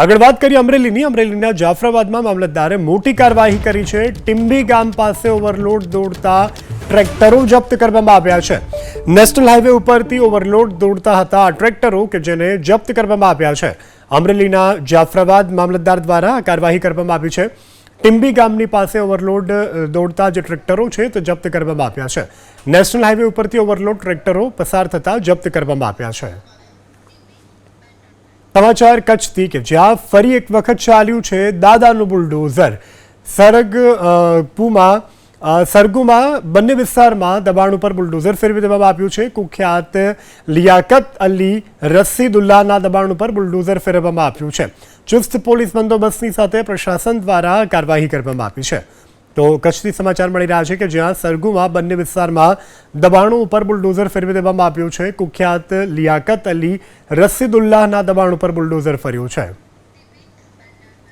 આગળ વાત કરીએ અમરેલીની. અમરેલીના જાફરાબાદમાં મામલતદારે મોટી કાર્યવાહી કરી છે. ટિમ્બી ગામ પાસે ઓવરલોડ દોડતા ટ્રેક્ટરો જપ્ત કરવામાં આવ્યા છે. નેશનલ હાઈવે ઉપરથી ઓવરલોડ દોડતા હતા આ ટ્રેક્ટરો કે જેને જપ્ત કરવામાં આવ્યા છે. અમરેલીના જાફરાબાદ મામલતદાર દ્વારા કાર્યવાહી કરવામાં આવી છે. ટિમ્બી ગામની પાસે ઓવરલોડ દોડતા જે ટ્રેક્ટરો છે તે જપ્ત કરવામાં આવ્યા છે. નેશનલ હાઈવે ઉપરથી ઓવરલોડ ટ્રેક્ટરો પસાર થતા જપ્ત કરવામાં આવ્યા છે. સમાચાર કચ્છથી કે જ્યાં ફરી એક વખત ચાલ્યું છે દાદાનું બુલડોઝર. સરગ પુમાં સરગુમાં, બંને વિસ્તારમાં દબાણ ઉપર બુલડોઝર ફેરવી દેવામાં આવ્યું છે. કુખ્યાત લિયાકત અલી રસીદુલ્લાના દબાણ ઉપર બુલડોઝર ફેરવવામાં આવ્યું છે. ચુસ્ત પોલીસ બંદોબસ્તની સાથે પ્રશાસન દ્વારા કાર્યવાહી કરવામાં આવી છે. તો કચ્છથી સમાચાર મળી રહ્યા છે કે જ્યાં સરગુમાં બંને વિસ્તારમાં દબાણો ઉપર બુલડોઝર ફેરવી દેવામાં આવ્યું છે. કુખ્યાત લિયાકત અલી રસીદુલ્લાહના દબાણ ઉપર બુલડોઝર ફર્યું છે.